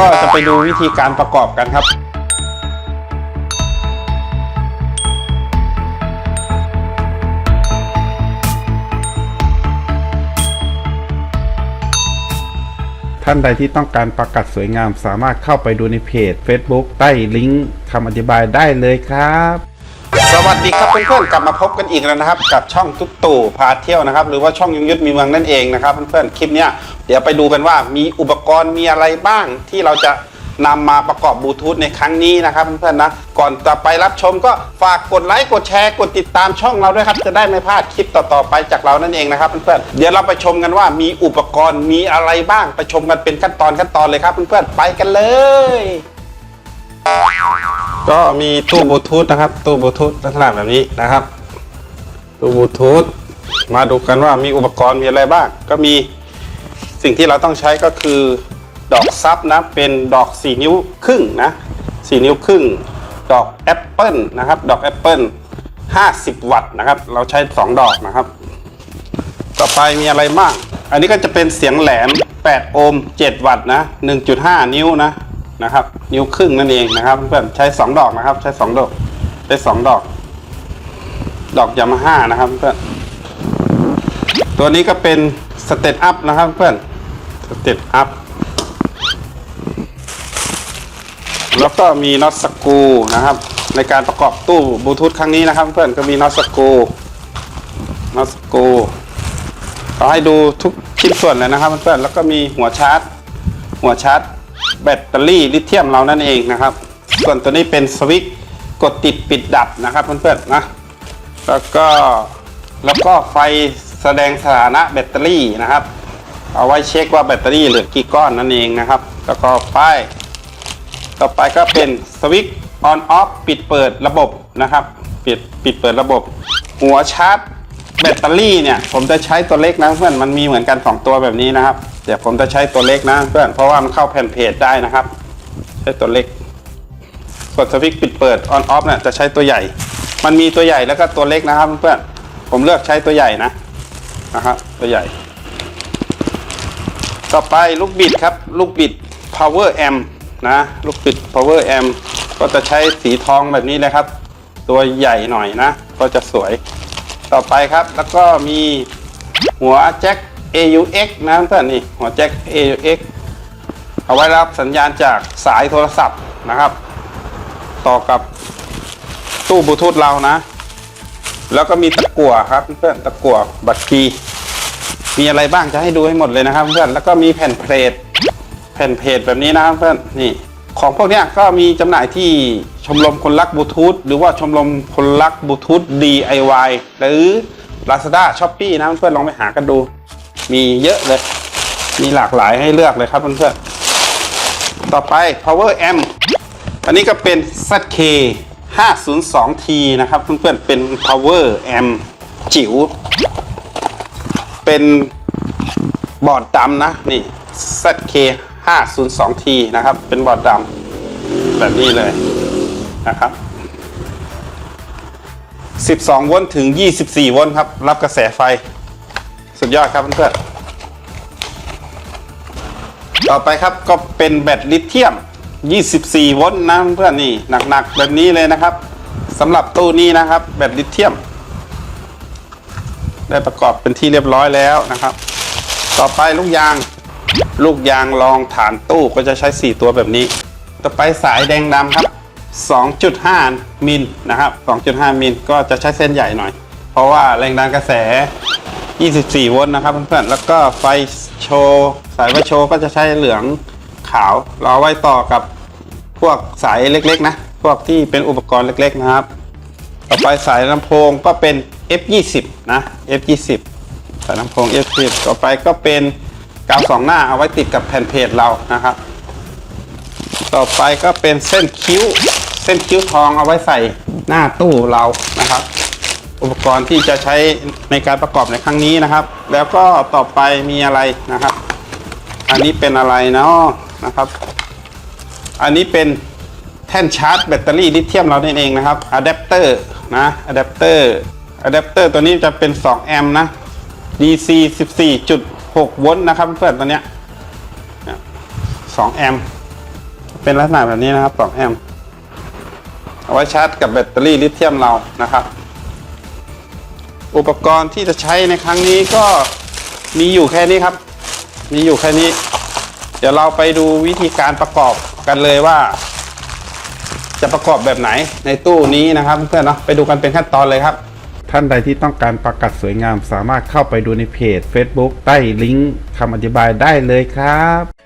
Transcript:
ก็จะไปดูวิธีการประกอบกันครับท่านใดที่ต้องการประกัดสวยงามสามารถเข้าไปดูในเพจ Facebook ใต้ลิงก์คำอธิบายได้เลยครับ สวัสดีครับเพื่อนๆกลับมาพบกันอีกแล้วนะครับ กับช่องตุ๊กตู่พาเที่ยวนะครับ หรือว่าช่องยงยุทธมีเมืองนั่นเองนะครับเพื่อนๆคลิปเนี้ยเดี๋ยวไปดูกันว่ามีอุปกรณ์มีอะไรบ้าง ที่เราจะนำมาประกอบบลูทูธในครั้งนี้นะครับเพื่อนๆนะก่อนจะไปรับชมก็ฝากกดไลค์กดแชร์กดติดตามช่องเราด้วยครับ จะได้ไม่พลาดคลิปต่อๆไปจากเรานั่นเองนะครับเพื่อนๆเดี๋ยวเราไปชมกันว่ามีอุปกรณ์มีอะไรบ้างไปชมกันเป็นขั้นตอนขั้นตอนเลยครับเพื่อนๆไปกันเลย ก็มีตู้บลูทูธนะครับ ตู้บลูทูธลักษณะแบบนี้นะครับ ตู้บลูทูธมาดูกันว่ามีอุปกรณ์มีอะไรบ้าง ก็มีสิ่งที่เราต้องใช้ก็คือดอกซับนะเป็นดอก 4 นิ้วครึ่งนะ4นิ้วครึ่ง ดอกแอปเปิลนะครับ ดอกแอปเปิล50 วัตต์นะครับ เราใช้ 2 ดอกนะครับ ต่อไปมีอะไรบ้าง อันนี้ก็จะเป็นเสียงแหลม 8 โอห์ม7 วัตต์นะ 1.5 นิ้วนะ นะครับ นิ้วครึ่งนั่นเองนะครับเพื่อนใช้2ดอกนะครับ ใช้2ดอกใช้2ดอก ดอกยามาฮ่านะครับเพื่อนตัวนี้ก็เป็นสเตตอัพนะครับเพื่อนสเตตอัพแล้วก็มีน็อตสกูนะครับ ในการประกอบตู้บลูทูธครั้งนี้นะครับ เพื่อนก็มีน็อตสกูน็อตสกูเราให้ดูทุกชิ้นส่วนเลยนะครับเพื่อนแล้วก็มีหัวชาร์จ หัวชาร์จ แบตเตอรี่ลิเธียมเรานั่นเองนะครับ ส่วนตัวนี้เป็นสวิตช์กดติดปิดดับนะครับเพื่อนๆนะแล้วก็แล้วก็ไฟแสดงสถานะแบตเตอรี่นะครับ เอาไว้เช็คว่าแบตเตอรี่เหลือกี่ก้อนนั่นเองนะครับ แล้วก็ป้ายต่อไปก็เป็นสวิตช์ on off ปิดเปิดระบบนะครับ ปิดปิดเปิดระบบ หัวชาร์จแบตเตอรี่เนี่ย ผมจะใช้ตัวเล็กนะเพื่อนมันมีเหมือนกัน 2 ตัวแบบนี้นะครับ เดี๋ยวผมจะใช้ตัวเล็กนะเพื่อนเพราะว่ามันเข้าแผ่นเพจได้นะครับ ใช้ตัวเล็ก กดสวิตช์ปิดเปิด on off เนี่ยจะใช้ตัวใหญ่ มันมีตัวใหญ่แล้วก็ตัวเล็กนะครับเพื่อนผมเลือกใช้ตัวใหญ่นะนะครับตัวใหญ่ ต่อไปลูกบิดครับ ลูกบิด power amp นะลูกบิด power amp ก็จะใช้สีทองแบบนี้เลยครับ ตัวใหญ่หน่อยนะ ก็จะสวย ต่อไปครับแล้วก็มีหัวแจ็ค AUX นะเพื่อนนี่หัวแจ็ค AUX เอาไว้รับสัญญาณจากสายโทรศัพท์นะครับ ต่อกับตู้บลูทูธเรานะ แล้วก็มีตะกั่วครับเพื่อนตะกั่วบัตรคีย์มีอะไรบ้างจะให้ดูให้หมดเลยนะครับเพื่อนแล้วก็มีแผ่นเพลทแผ่นเพจแบบนี้นะครับเพื่อนนี่ของพวกนี้ก็มีจำหน่ายที่ชมรมคนรักบลูทูธหรือว่าชมรมคนรักบลูทูธ DIY หรือ Lazada Shopee นะเพื่อนลองไปหากันดู มีเยอะเลย มีหลากหลายให้เลือกเลยครับเพื่อนๆต่อไป power amp อันนี้ก็เป็น ZK 502T นะครับเพื่อนๆเป็น power amp จิ๋ว เป็นบอร์ดดำนะ นี่ ZK 502T นะครับ เป็นบอร์ดดำแบบนี้เลยนะครับ 12 โวลต์ถึง 24 โวลต์ครับ รับกระแสไฟ สุดยอดครับเพื่อนๆต่อไปครับก็เป็นแบตลิเธียม 24 โวลต์นะเพื่อนนี่หนักๆแบบนี้เลยนะครับสำหรับตู้นี้นะครับแบตลิเธียม ได้ประกอบเป็นที่เรียบร้อยแล้วนะครับ ต่อไปลูกยาง ลูกยางรองฐานตู้ก็จะใช้ 4 ตัวแบบนี้ ต่อไปสายแดงดำครับ 2.5 มิลนะครับ 2.5 มิลก็จะใช้เส้นใหญ่หน่อย เพราะว่าแรงดันกระแส 24 โวลต์นะครับเพื่อนๆ แล้วก็ไฟโชว์สายไฟโชว์ก็จะใช้เหลืองขาว เราไว้ต่อกับพวกสายเล็กๆนะ พวกที่เป็นอุปกรณ์เล็กๆนะครับ ต่อไปสายลำโพงก็เป็น F20 นะ F20 สายลำโพง F20 ต่อไปก็เป็นกาวสองหน้าเอาไว้ติดกับแผ่นเพจเรานะครับ ต่อไปก็เป็นเส้นคิ้ว เส้นคิ้วทองเอาไว้ใส่หน้าตู้เรานะครับ อุปกรณ์ที่จะใช้ในการประกอบในครั้งนี้นะครับ แล้วก็ต่อไปมีอะไรนะครับ อันนี้เป็นอะไรเนาะนะครับ อันนี้เป็นแท่นชาร์จแบตเตอรี่ลิเธียมเราเองนะครับอะแดปเตอร์นะอะแดปเตอร์อะแดปเตอร์ตัวนี้จะเป็น 2 แอมป์นะ DC 14.6 โวลต์นะครับเพื่อนตัวเนี้ย2แอมป์เป็นลักษณะแบบนี้นะครับ 2 แอมป์เอาไว้ชาร์จกับแบตเตอรี่ลิเธียมเรานะครับ อุปกรณ์ที่จะใช้ในครั้งนี้ก็มีอยู่แค่นี้ครับ มีอยู่แค่นี้ เดี๋ยวเราไปดูวิธีการประกอบกันเลยว่า จะประกอบแบบไหนในตู้นี้นะครับเพื่อนๆเนาะไปดูกันเป็นขั้นตอนเลยครับ ท่านใดที่ต้องการประกัดสวยงามสามารถเข้าไปดูในเพจ Facebook ใต้ลิงก์คำอธิบายได้เลยครับ